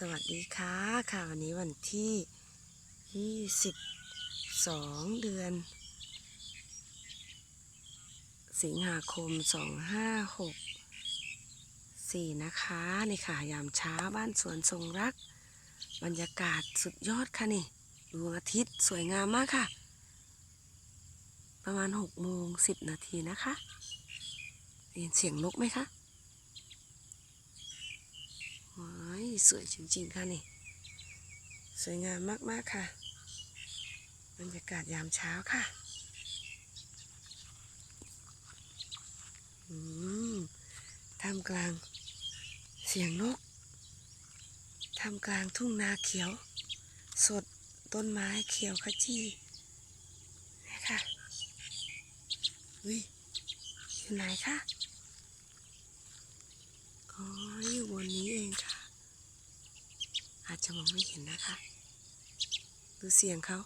สวัสดีค่ะค่ะวันนี้วันที่ 22 เดือน สิงหาคม 2564 นะคะนี่ค่ะยามเช้าบ้านสวนทรงรัก บรรยากาศสุดยอดค่ะนี่ดวงอาทิตย์สวยงามมากค่ะ ประมาณ6โมง10 นาทีนะคะได้ยินเสียงนกไหมคะ ว้าย สวยจริง ๆ ค่ะนี่ สวยงามมาก ๆ ค่ะ บรรยากาศยามเช้าค่ะ อืมท่ามกลาง เสียงนกท่ามกลางทุ่งนาเขียว สดต้นไม้เขียวขจีนี่ค่ะวิอยู่ไหนคะ อ๋อ อยู่บนนี้เองค่ะ อาจจะมองไม่เห็นนะคะ ดูเสียงเขา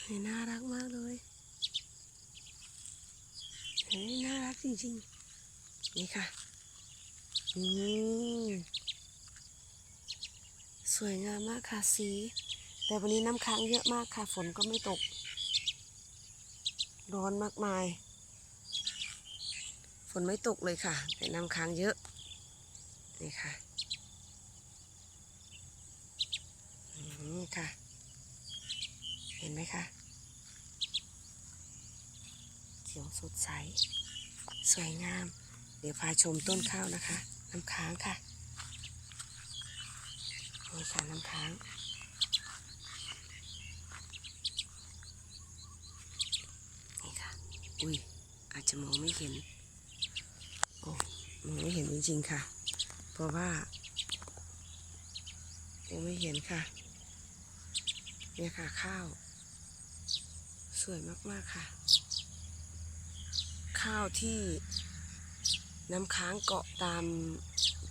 เฮ้ยน่ารักมากเลยเฮ้ยน่ารักจริงๆ นี่ค่ะอืมสวยงามมากค่ะสี แต่วันนี้น้ำค้างเยอะมากค่ะ ฝนก็ไม่ตก ร้อนมากมาย ฝนไม่ตกเลยค่ะ แต่น้ำค้างเยอะ นี่ค่ะ นี่ค่ะ เห็นไหมคะ เขียวสดใส สวยงาม เดี๋ยวพาชมต้นข้าวนะคะ น้ำค้างค่ะ นี่ค่ะน้ำค้างนี่ค่ะอุ้ยอาจจะมองไม่เห็น โอ้มองไม่เห็นจริงๆค่ะ เพราะว่ายังไม่เห็นค่ะ เนี่ยค่ะข้าว สวยมากๆค่ะ ข้าวที่น้ำค้างเกาะตาม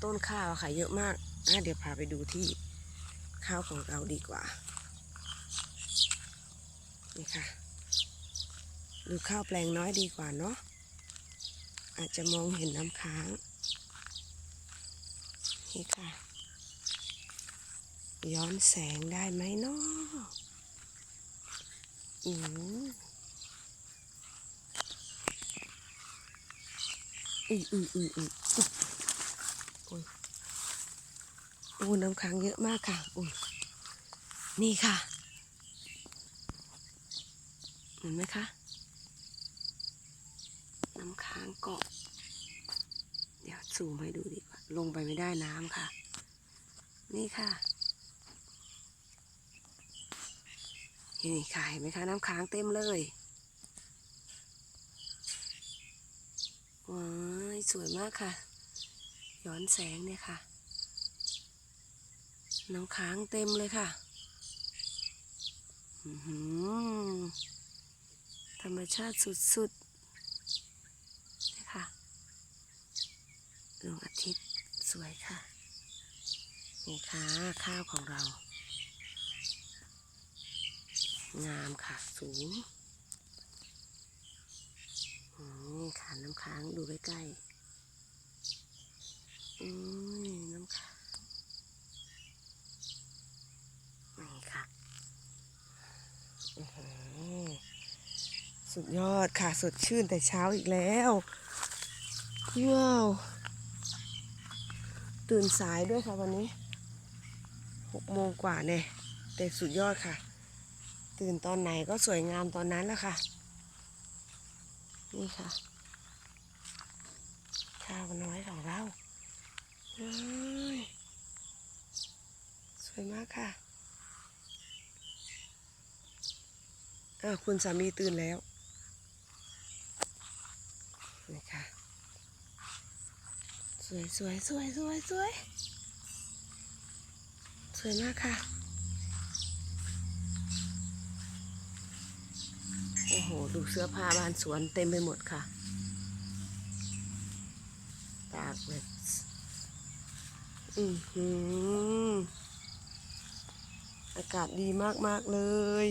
ต้นข้าวค่ะ เยอะมากอะเดี๋ยวพาไปดูที่ข้าวของเราดีกว่า นี่ค่ะดูข้าวแปลงน้อยดีกว่าเนาะ อาจจะมองเห็นน้ำค้าง นี่ค่ะ ย้อนแสงได้ไหมเนาะอืมอืออืออืออือโอ้ยโอ้น้ำค้างเยอะมากค่ะอุ้ยนี่ค่ะ เห็นไหมคะ น้ำค้างเกาะ เดี๋ยวซูมให้ดูดีกว่า ลงไปไม่ได้น้ำค่ะ นี่ค่ะ นี่ค่ะเห็นไหมคะน้ำค้างเต็มเลยว้ายสวยมากค่ะ ย้อนแสงเนี่ยค่ะ น้ำค้างเต็มเลยค่ะธรรมชาติสุดๆนี่ค่ะดวงอาทิตย์สวยค่ะ นี่ค่ะข้าวของเรา งามค่ะสูงนี่ค่ะน้ำค้างดูใกล้ๆอืมน้ำค้างนี่ค่ะอื้อหือสุดยอดค่ะสดชื่นแต่เช้าอีกแล้วว้าวตื่นสายด้วยค่ะวันนี้หกโมงกว่าเนี่ยแต่สุดยอดค่ะ ตื่นตอนไหนก็สวยงามตอนนั้นแหละค่ะ นี่ค่ะข้าวน้อยของเราสวยมากค่ะอ้าคุณสามีตื่นแล้วนี่ค่ะ สวยสวยสวยสวยสวยสวยมากค่ะ โอ้โห ดูเสื้อผ้าบ้านสวนเต็มไปหมดค่ะ ตากเบ็ดอือหือ อากาศดีมากมากๆเลย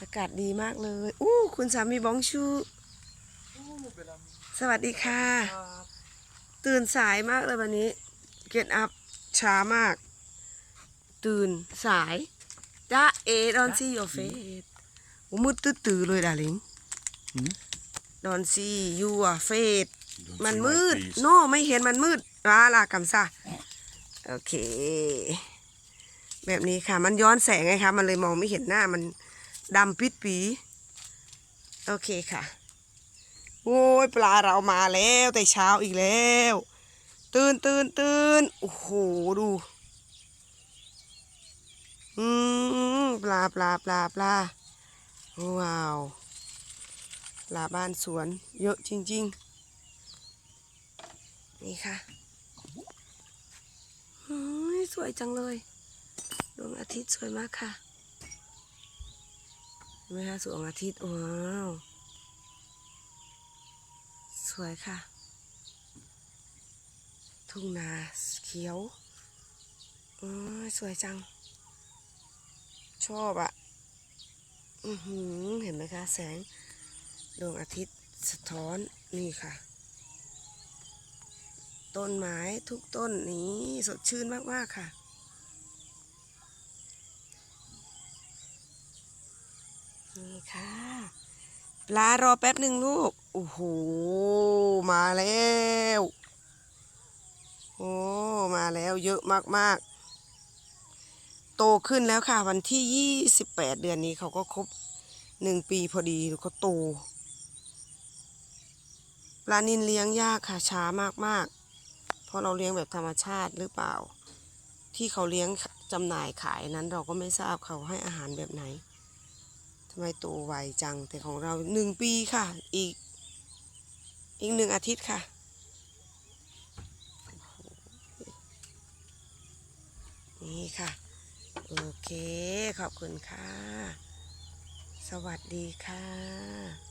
อากาศดีมากเลย อู้ คุณสามีบองชู สวัสดีค่ะ ตื่นสายมากเลยวันนี้ เก็ตอัพช้ามาก ตื่นสายจ้าเอดอ มืดตื้อๆเลยดาลิงหืมดอนซี่ยูอะเฟส Don't มัน see มื my ด face. โน่ไม่เห็นมันมืดว้าลากำซะโอเค แบบนี้ค่ะ มันย้อนแสงไงคะมันเลยมองไม่เห็นหน้ามันดำปิดปี โอเคค่ะ โอ้ยปลาเรามาแล้วแต่เช้าอีกแล้ว ตื่นตื่นตื่นโอ้โหดูอืมปลาปลาปลาปลา ว้าวลาบ้านสวนเยอะจริง ๆ นี่ค่ะสวยจังเลย ดวงอาทิตย์สวยมากค่ะเห็นไหมคะดวงอาทิตย์ ว้าว สวยค่ะ ทุ่งนาเขียวอ้ยสวยจัง ชอบอะ่ะ อือหือเห็นไหมคะ แสงดวงอาทิตย์สะท้อนนี่ค่ะ ต้นไม้ทุกต้นนี้สดชื่นมาก ๆ ค่ะ นี่ค่ะ ปลารอแป๊บหนึ่งลูก โอ้โห มาแล้ว โอ้ มาแล้วเยอะมาก ๆ โตขึ้นแล้วค่ะ วันที่ 28 เดือนนี้เขาก็ครบหนึ่งปีพอดีเขาโตปลานินเลี้ยงยากค่ะช้ามากๆ เพราะเราเลี้ยงแบบธรรมชาติหรือเปล่า ที่เขาเลี้ยงจำหน่ายขายนั้นเราก็ไม่ทราบเขาให้อาหารแบบไหนทำไมโตไวจังแต่ของเราหนึ่งปีค่ะ อีก อีกหนึ่งอาทิตย์ค่ะนี่ค่ะ โอเค ขอบคุณค่ะ สวัสดีค่ะ